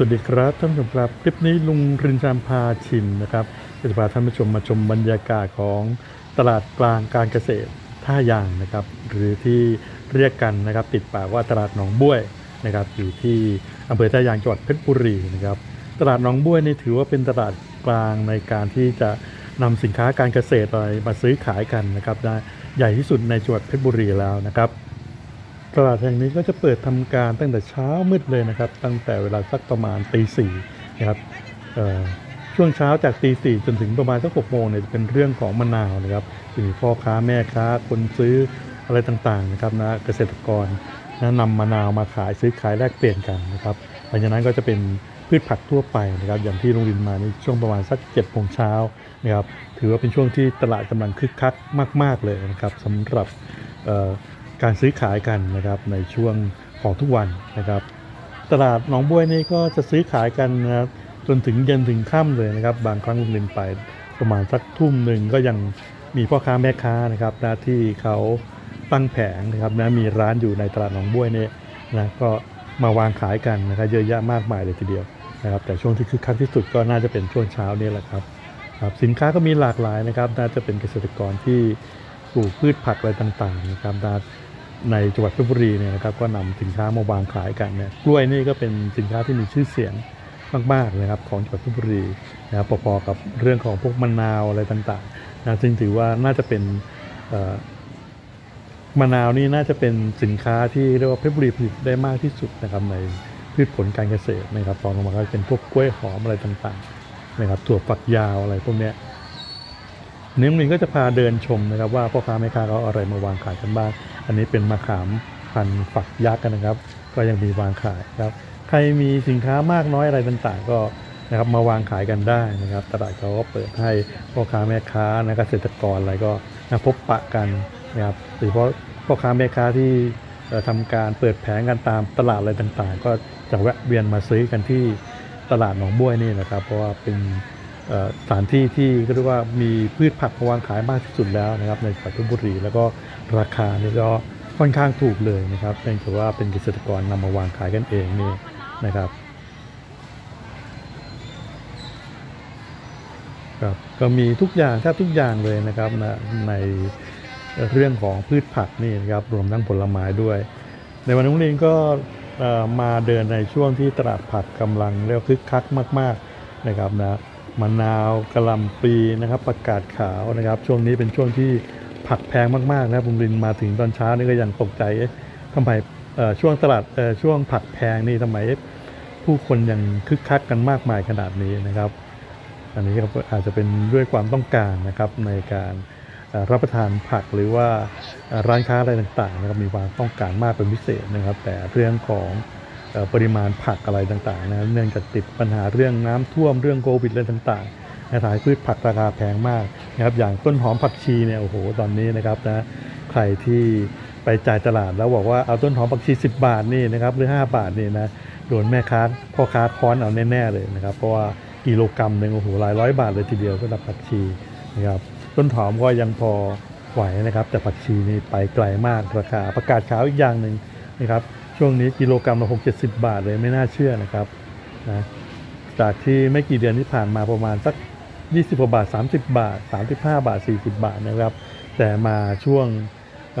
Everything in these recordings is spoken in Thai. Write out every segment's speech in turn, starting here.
สวัสดีครับท่านผู้ชมครับ คลิปนี้ลุงรินชามพาชิมนะครับจะพาท่านผู้ชมมาชมบรรยากาศของตลาดกลางการเกษตรท่ายางนะครับ หรือที่เรียกกันนะครับ ติดปากว่าตลาดหนองบ้วยนะครับ อยู่ที่อำเภอท่ายางจังหวัดเพชรบุรีนะครับ ตลาดหนองบ้วยนี่ถือว่าเป็นตลาดกลางในการที่จะนำสินค้าการเกษตรอะไรมาซื้อขายกันนะครับได้ใหญ่ที่สุดในจังหวัดเพชรบุรีแล้วนะครับ ตลาดแห่งนี้ก็จะเปิดทำการตั้งแต่เช้ามืดเลยนะครับ ตั้งแต่เวลาสักประมาณตีสี่นะครับช่วงเช้าจากตีสี่จนถึงประมาณสักหกโมงเนี่ยจะเป็นเรื่องของมะนาวนะครับจะมีพ่อค้าแม่ค้าคนซื้ออะไรต่างๆนะครับนะเกษตรกรนะนำมะนาวมาขายซื้อขายแลกเปลี่ยนกันนะครับหลังจากนั้นก็จะเป็นพืชผักทั่วไปนะครับอย่างที่โรงเรียนมาในช่วงประมาณสัก7จ็ดโมงเช้านะครับถือว่าเป็นช่วงที่ตลาดกำลังคึกคักมาก ๆเลยนะครับสำหรับ การซื้อขายกันนะครับในช่วงของทุกวันนะครับ ตลาดหนองบัวนี่ก็จะซื้อขายกันนะครับจนถึงเย็นถึงค่ำเลยนะครับ บางครั้งลุงลินไปประมาณสักทุ่มหนึ่งก็ยังมีพ่อค้าแม่ค้านะครับน้าที่เขาตั้งแผงนะครับนะมีร้านอยู่ในตลาดหนองบัวเนี่ยนะก็มาวางขายกันนะครับเยอะแยะมากมายเลยทีเดียวนะครับ แต่ช่วงที่คึกคักที่สุดก็น่าจะเป็นช่วงเช้านี่แหละครับครับสินค้าก็มีหลากหลายนะครับ น่าจะเป็นเกษตรกรที่ปลูกพืชผักอะไรต่างๆนะครับนะ ในจังหวัดเพชรบุรีเนี่ยนะครับก็นำสินค้ามาวางขายกันเนี่ยกล้วยนี่ก็เป็นสินค้าที่มีชื่อเสียงมากๆนะครับของจังหวัดเพชรบุรีนะครับพอๆกับเรื่องของพวกมะนาวอะไรต่างๆนะซึ่งถือว่าน่าจะเป็นมะนาวนี่น่าจะเป็นสินค้าที่เรียกว่าเพชรบุรีผลิตได้มากที่สุดนะครับในพืชผลการเกษตรนะครับตอนลงมาก็เป็นพวกกล้วยหอมอะไรต่างๆนะครับถั่วฝักยาวอะไรพวกเนี้ย เนื้อมินก็จะพาเดินชมนะครับว่าพ่อค้าแม่ค้าเขาเอาอะไรมาวางขายกันบ้าง อันนี้เป็นมะขามพันฝักยักษ์กันนะครับ ก็ยังมีวางขายครับ ใครมีสินค้ามากน้อยอะไรต่างๆ ก็นะครับมาวางขายกันได้นะครับ ตลาดเขาก็เปิดให้พ่อค้าแม่ค้านะเกษตรกรอะไรก็นะพบปะกันนะครับโดยเฉพาะพ่อค้าแม่ค้าที่เอ่อทำการเปิดแผงกันตามตลาดอะไรต่างๆ ก็จะแวะเวียนมาซื้อกันที่ตลาดหนองบ้วยนี่นะครับ เพราะว่าเป็น สถานที่ที่ก็เรียกว่ามีพืชผักวางขายมากที่สุดแล้วนะครับในจังหวัดเพชรบุรีแล้วก็ราคานี่ก็ค่อนข้างถูกเลยนะครับเนื่องจากว่าเป็นเกษตรกรนำมาวางขายกันเองนี่นะครับครับก็มีทุกอย่างแทบทุกอย่างเลยนะครับในเรื่องของพืชผักนี่นะครับรวมทั้งผลไม้ด้วย ในวันนี้ผมเองก็มาเดินในช่วงที่ตลาดผักกำลังเรียกว่าคึกคักมาก ๆนะครับนะ มะนาวกระลำปีนะครับประกาศขาวนะครับ ช่วงนี้เป็นช่วงที่ผักแพงมากๆนะครับผมรินมาถึงตอนเช้านี่ก็ยังตกใจทำไมช่วงตลาดช่วงผักแพงนี่ทำไมผู้คนยังคึกคักกันมากมายขนาดนี้นะครับ อันนี้ก็อาจจะเป็นด้วยความต้องการนะครับในการรับประทานผักหรือว่าร้านค้าอะไรต่างๆนะครับมีความต้องการมากเป็นพิเศษนะครับ แต่เรื่องของ ปริมาณผักอะไรต่างๆนะเนื่องจากติดปัญหาเรื่องน้ำท่วมเรื่องโควิดอะไรต่างๆนะทำให้พืชผักราคาแพงมากนะครับอย่างต้นหอมผักชีเนี่ยโอ้โหตอนนี้นะครับนะใครที่ไปจ่ายตลาดแล้วบอกว่าเอาต้นหอมผักชี 10 บาทนี่นะครับหรือ 5 บาทนี่นะโดนแม่ค้าพ่อค้าค้อนเอาแน่ๆเลยนะครับเพราะว่ากิโลกรัมหนึ่งโอ้โหหลายร้อยบาทเลยทีเดียวสำหรับผักชีนะครับต้นหอมก็ยังพอไหวนะครับ แต่ผักชีนี่ไปไกลมากราคาประกาศขาวอีกอย่างหนึ่งนะครับ ช่วงนี้กิโลกรัมละหกเจ็ดสิบบาทเลยไม่น่าเชื่อนะครับนะจากที่ไม่กี่เดือนที่ผ่านมาประมาณสัก20กว่าบาท30บาท35บาท40บาทนะครับ แต่มาช่วง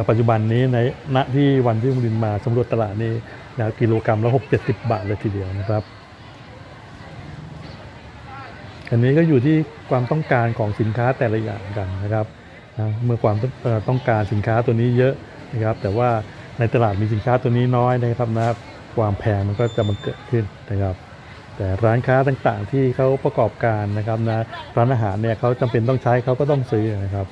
ปัจจุบันนี้ในณที่วันที่มุรินมาสำรวจตลาดนี่นะกิโลกรัมละ6 70บาทเลยทีเดียวนะครับ อันนี้ก็อยู่ที่ความต้องการของสินค้าแต่ละอย่างกันนะครับนะเมื่อความต้องการสินค้าตัวนี้เยอะนะครับ แต่ว่า ในตลาดมีสินค้าตัวนี้น้อยนะครับนะความแพงมันก็จะมันเกิดขึ้นนะครับ แต่ร้านค้าต่างๆที่เขาประกอบการนะครับนะร้านอาหารเนี่ยเขาจำเป็นต้องใช้เขาก็ต้องซื้อนะครับ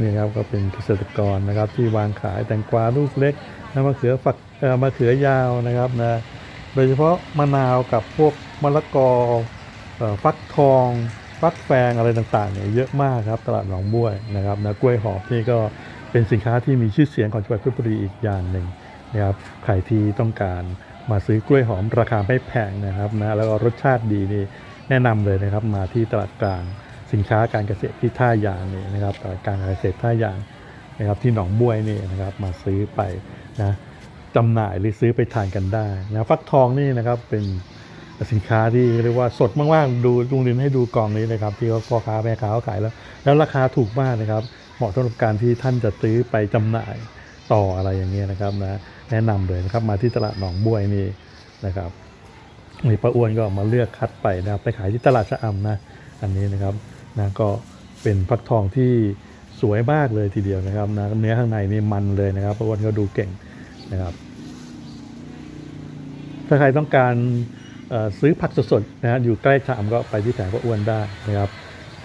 นี่ครับก็เป็นเกษตรกรนะครับที่วางขายแตงกวาลูกเล็กนะมะเขือฝักเอ่อมะเขือยาวนะครับนะโดยเฉพาะมะนาวกับพวกมะละกอเอ่อฟักทอง ฟักแฟงอะไรต่างๆเนี่ยเยอะมากครับตลาดหนองบ้วยนะครับนะกล้วยหอมนี่ก็เป็นสินค้าที่มีชื่อเสียงของจังหวัดเพชรบุรีอีกอย่างหนึ่งนะครับใครที่ต้องการมาซื้อกล้วยหอมราคาไม่แพงนะครับนะแล้วก็รสชาติดีนี่แนะนำเลยนะครับมาที่ตลาดกลางสินค้าการเกษตรที่ท่ายางนี่นะครับตลาดกลางการเกษตรท่ายางนะครับที่หนองบ้วยนี่นะครับมาซื้อไปนะจจำหน่ายหรือซื้อไปทานกันได้นะฟักทองนี่นะครับเป็น สินค้าที่เรียกว่าสดมากๆดูลุงลินให้ดูกล่องนี้นะครับ ที่เขาพ่อค้าแม่ค้าเขาขายแล้ว แล้วราคาถูกมากนะครับ เหมาะสำหรับการที่ท่านจะซื้อไปจำหน่ายต่ออะไรอย่างเงี้ยนะครับนะแนะนำเลยนะครับมาที่ตลาดหนองบัวยนี่นะครับนี่ป้าอ้วนก็มาเลือกคัดไปนะครับ ไปขายที่ตลาดชะอำนะ อันนี้นะครับนะก็เป็นฟักทองที่สวยมากเลยทีเดียวนะครับนะเนื้อข้างในนี่มันเลยนะครับป้าอ้วนก็ดูเก่งนะครับ ถ้าใครต้องการ ซื้อผักสดๆนะฮะอยู่ใกล้ชามก็ไปที่แผงป้าอ้วนได้นะครับ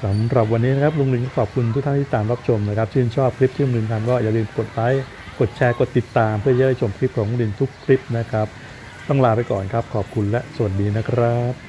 สำหรับวันนี้นะครับลุงลินขอบคุณทุกท่านที่ตามรับชมนะครับชื่นชอบคลิปที่ลุงลินทำก็อย่าลืมกดไลค์กดแชร์กดติดตาม เพื่อจะได้ชมคลิปของลุงลินทุกคลิปนะครับ ต้องลาไปก่อนครับ ขอบคุณและสวัสดีนะครับ